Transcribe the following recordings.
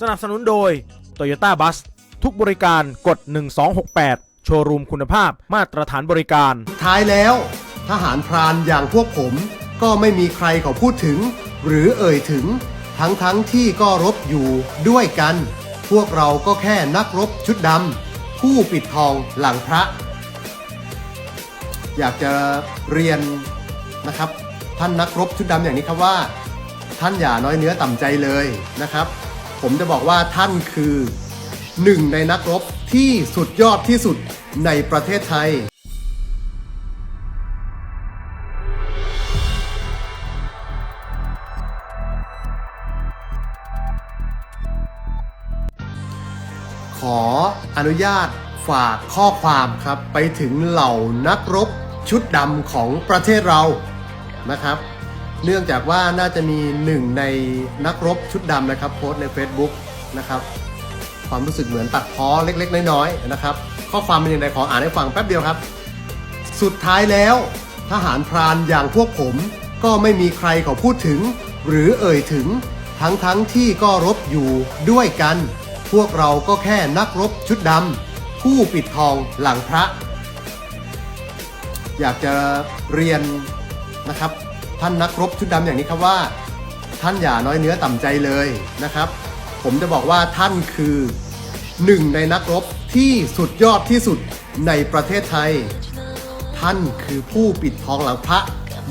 สนับสนุนโดย Toyota Bus ทุกบริการกด 1268 โชว์รูมคุณภาพมาตรฐานบริการ ท้ายแล้ว ทหารพรานอย่างพวกผม ก็ไม่มีใครเขาพูดถึง หรือเอ่ยถึง ทั้งทั้งที่ก็รบอยู่ด้วยกัน พวกเราก็แค่นักรบชุดดำผู้ปิดทองหลังพระ อยากจะเรียนนะครับ ท่านนักรบชุดดำอย่างนี้ครับว่า ท่านอย่าน้อยเนื้อต่ำใจเลยนะครับ ผมจะบอกว่าท่านคือหนึ่งในนักรบที่สุดยอดที่สุดในประเทศไทย ขออนุญาตฝากข้อความครับไปถึงเหล่านักรบชุดดำของประเทศเรานะครับ เนื่องจากว่าน่าจะมีหนึ่งในนักรบชุดดำนะครับโพสต์ใน Facebook นะครับความรู้สึกเหมือนตัดพ้อเล็กๆ น้อยๆนะครับ ข้อความเป็นยังไงขออ่านให้ฟังแป๊บเดียวครับ สุดท้ายแล้ว ทหารพรานอย่างพวกผม ก็ไม่มีใครเขาพูดถึง หรือเอ่ยถึง ทั้งทั้งที่ก็รบอยู่ด้วยกัน พวกเราก็แค่นักรบชุดดำผู้ปิดทองหลังพระ อยากจะเรียนนะครับ ท่านนักรบชุดดำอย่างนี้ครับว่า ท่านอย่าน้อยเนื้อต่ำใจเลยนะครับ ผมจะบอกว่าท่านคือหนึ่งในนักรบที่สุดยอดที่สุดในประเทศไทย ท่านคือผู้ปิดทองหลังพระ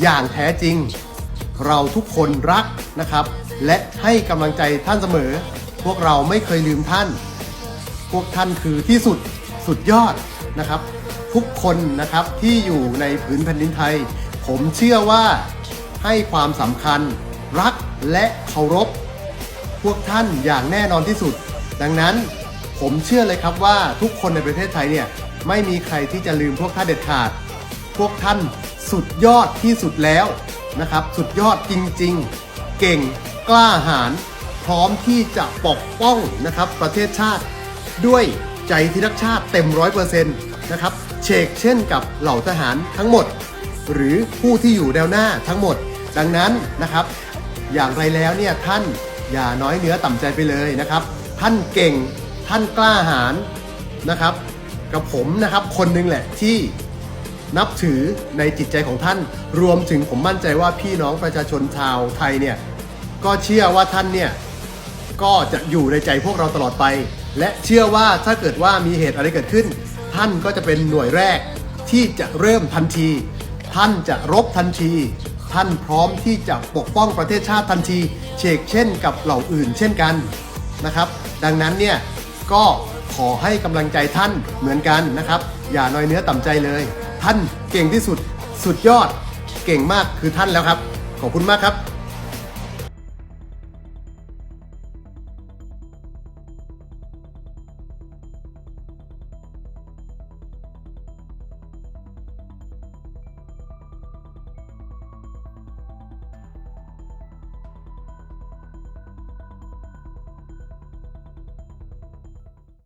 อย่างแท้จริง เราทุกคนรักนะครับ และให้กำลังใจท่านเสมอ พวกเราไม่เคยลืมท่าน พวกท่านคือที่สุดสุดยอดนะครับ ทุกคนนะครับที่อยู่ในผืนแผ่นดินไทย ผมเชื่อว่า ให้ความสำคัญ รักและเคารพ พวกท่านอย่างแน่นอนที่สุด ดังนั้นผมเชื่อเลยครับว่าทุกคนในประเทศไทยเนี่ยไม่มีใครที่จะลืมพวกท่านเด็ดขาด พวกท่านสุดยอดที่สุดแล้วนะครับ สุดยอดจริงๆ เก่งกล้าหาญพร้อมที่จะปกป้องนะครับประเทศชาติ ด้วยใจที่รักชาติเต็มร้อยเปอร์เซ็นต์นะครับเชกเช่นกับเหล่าทหารทั้งหมด หรือผู้ที่อยู่แนวหน้าทั้งหมด ดังนั้นนะครับ อย่างไรแล้วเนี่ยท่านอย่าน้อยเนื้อต่ำใจไปเลยนะครับ ท่านเก่งท่านกล้าหาญนะครับ กับผมนะครับคนหนึงแหละที่นับถือในจิตใจของท่าน รวมถึงผมมั่นใจว่าพี่น้องประชาชนชาวไทยเนี่ยก็เชื่อว่าท่านเนี่ยก็จะอยู่ในใจพวกเราตลอดไป และเชื่อว่าถ้าเกิดว่ามีเหตุอะไรเกิดขึ้น ท่านก็จะเป็นหน่วยแรกที่จะเริ่มทันที ท่านจะรบทันที ท่านพร้อมที่จะปกป้องประเทศชาติทันทีเชกเช่นกับเหล่าอื่นเช่นกันนะครับ ดังนั้นเนี่ยก็ขอให้กำลังใจท่านเหมือนกันนะครับ อย่าน้อยเนื้อต่ำใจเลย ท่านเก่งที่สุดสุดยอดเก่งมากคือท่านแล้วครับ ขอบคุณมากครับ